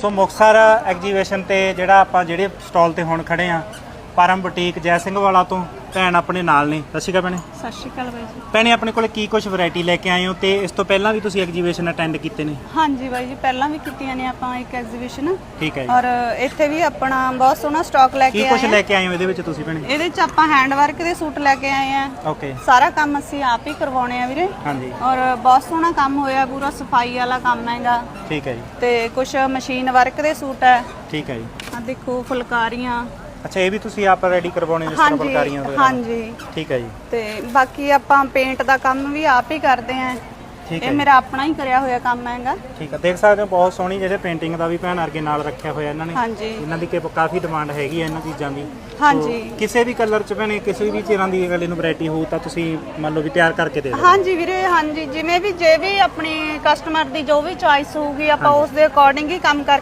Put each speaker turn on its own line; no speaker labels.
ਸੋ Muktsar exhibition ਤੇ ਜਿਹੜਾ ਆਪਾਂ ਜਿਹੜੇ ਸਟਾਲ ਤੇ ਹੁਣ ਖੜੇ ਆ, ਪਰਮ ਬੁਟੀਕ ਜੈ ਸਿੰਘ ਵਾਲਾ ਤੋਂ ਭੈਣ ਆਪਣੇ ਨਾਲ ਨੇ। ਸਤਿ ਸ਼੍ਰੀ ਅਕਾਲ ਭੈਣੇ।
ਸਤਿ ਸ਼੍ਰੀ ਅਕਾਲ ਬਾਈ ਜੀ।
ਭੈਣੇ ਆਪਣੇ ਕੋਲ ਕੀ ਕੁਝ ਵੈਰਾਈਟੀ ਲੈ ਕੇ ਆਏ ਹੋ ਤੇ ਇਸ ਤੋਂ ਪਹਿਲਾਂ ਵੀ ਤੁਸੀਂ ਐਗਜੀਬਿਸ਼ਨ ਅਟੈਂਡ ਕੀਤੇ ਨੇ?
ਹਾਂਜੀ ਬਾਈ ਜੀ ਪਹਿਲਾਂ ਵੀ ਕੀਤੀਆਂ ਨੇ ਆਪਾਂ ਇੱਕ ਐਗਜ਼ੀਬਿਸ਼ਨ
ਠੀਕ ਹੈ ਜੀ।
ਔਰ ਇੱਥੇ ਵੀ ਆਪਣਾ ਬਹੁਤ ਸੋਹਣਾ ਸਟਾਕ ਲੈ
ਕੀ
ਕੇ
ਕੁਝ
ਆਏ
ਲੈ ਕੇ ਆਏ ਹੋ ਇਹਦੇ ਵਿੱਚ ਤੁਸੀਂ ਭੈਣੇ?
ਇਹਦੇ ਚ ਆਪਾਂ ਹੈਂਡ ਵਰਕ ਦੇ ਸੂਟ ਲੈ ਕੇ ਆਏ ਆ।
ਓਕੇ
ਸਾਰਾ ਕੰਮ ਅਸੀਂ ਆਪ ਹੀ ਕਰਵਾਉਣੇ ਆ ਵੀਰੇ।
ਹਾਂਜੀ।
ਔਰ ਬਹੁਤ ਸੋਹਣਾ ਕੰਮ ਹੋਇਆ ਪੂਰਾ ਸਫ਼ਾਈ ਵਾਲਾ ਕੰਮ ਹੈਗਾ
ਠੀਕ ਹੈ ਜੀ।
ਤੇ ਕੁਝ ਮਸ਼ੀਨ ਵਰਕ ਦੇ ਸੂਟ ਹੈ।
ਠੀਕ ਹੈ ਜੀ।
ਆ ਦੇਖੋ ਫੁਲਕਾਰੀਆਂ।
ਅੱਛਾ ਇਹ ਵੀ ਤੁਸੀਂ ਆਪ ਰੈਡੀ ਕਰਵਾਉਣੇ ਜਿਸ ਤਰ੍ਹਾਂ
ਹਾਂਜੀ
ਫੁਲਕਾਰੀਆਂ ਵਗੈਰਾ?
ਹਾਂਜੀ।
ਠੀਕ ਹੈ ਜੀ।
ਤੇ ਬਾਕੀ ਆਪਾਂ ਪੇਂਟ ਦਾ ਕੰਮ ਵੀ ਆਪ ਹੀ ਕਰਦੇ ਆ
ਠੀਕ ਹੈ
ਇਹ
ਜੀ।
ਮੇਰਾ ਆਪਣਾ ਹੀ ਕਰਿਆ ਹੋਇਆ ਕੰਮ ਹੈਗਾ।
ਠੀਕ ਹੈ ਦੇਖ ਸਕਦੇ ਹੋ ਬਹੁਤ ਸੋਹਣੀ ਜਿਹੜੇ ਪੇਂਟਿੰਗ ਦਾ ਵੀ ਭੈਣ ਅਰਗੇ ਨਾਲ ਰੱਖਿਆ ਹੋਇਆ ਇਹਨਾਂ ਨੇ।
ਹਾਂਜੀ।
ਇਹਨਾਂ ਦੀ ਕਿ ਕਾਫੀ ਡਿਮਾਂਡ ਹੈਗੀ ਹੈ ਇਹਨਾਂ ਚੀਜ਼ਾਂ ਦੀ।
ਹਾਂਜੀ।
ਕਿਸੇ ਵੀ ਕਲਰ ਚ ਭੈਣੇ ਕਿਸੇ ਵੀ ਚਿਰਾਂ ਦੀ ਅਗਲੇ ਨੂੰ ਵੈਰਾਈਟੀ ਹੋਊ ਤਾਂ ਤੁਸੀਂ ਮੰਨ ਲਓ ਵੀ ਤਿਆਰ ਕਰਕੇ ਦੇ ਦਿਓ।
ਹਾਂਜੀ ਵੀਰੇ ਹਾਂਜੀ। ਜਿਵੇਂ ਵੀ ਜੇ ਵੀ ਆਪਣੀ ਕਸਟਮਰ ਦੀ ਜੋ ਵੀ ਚੋਇਸ ਹੋਊਗੀ ਆਪਾਂ ਉਸ ਦੇ ਅਕੋਰਡਿੰਗ ਹੀ ਕੰਮ ਕਰ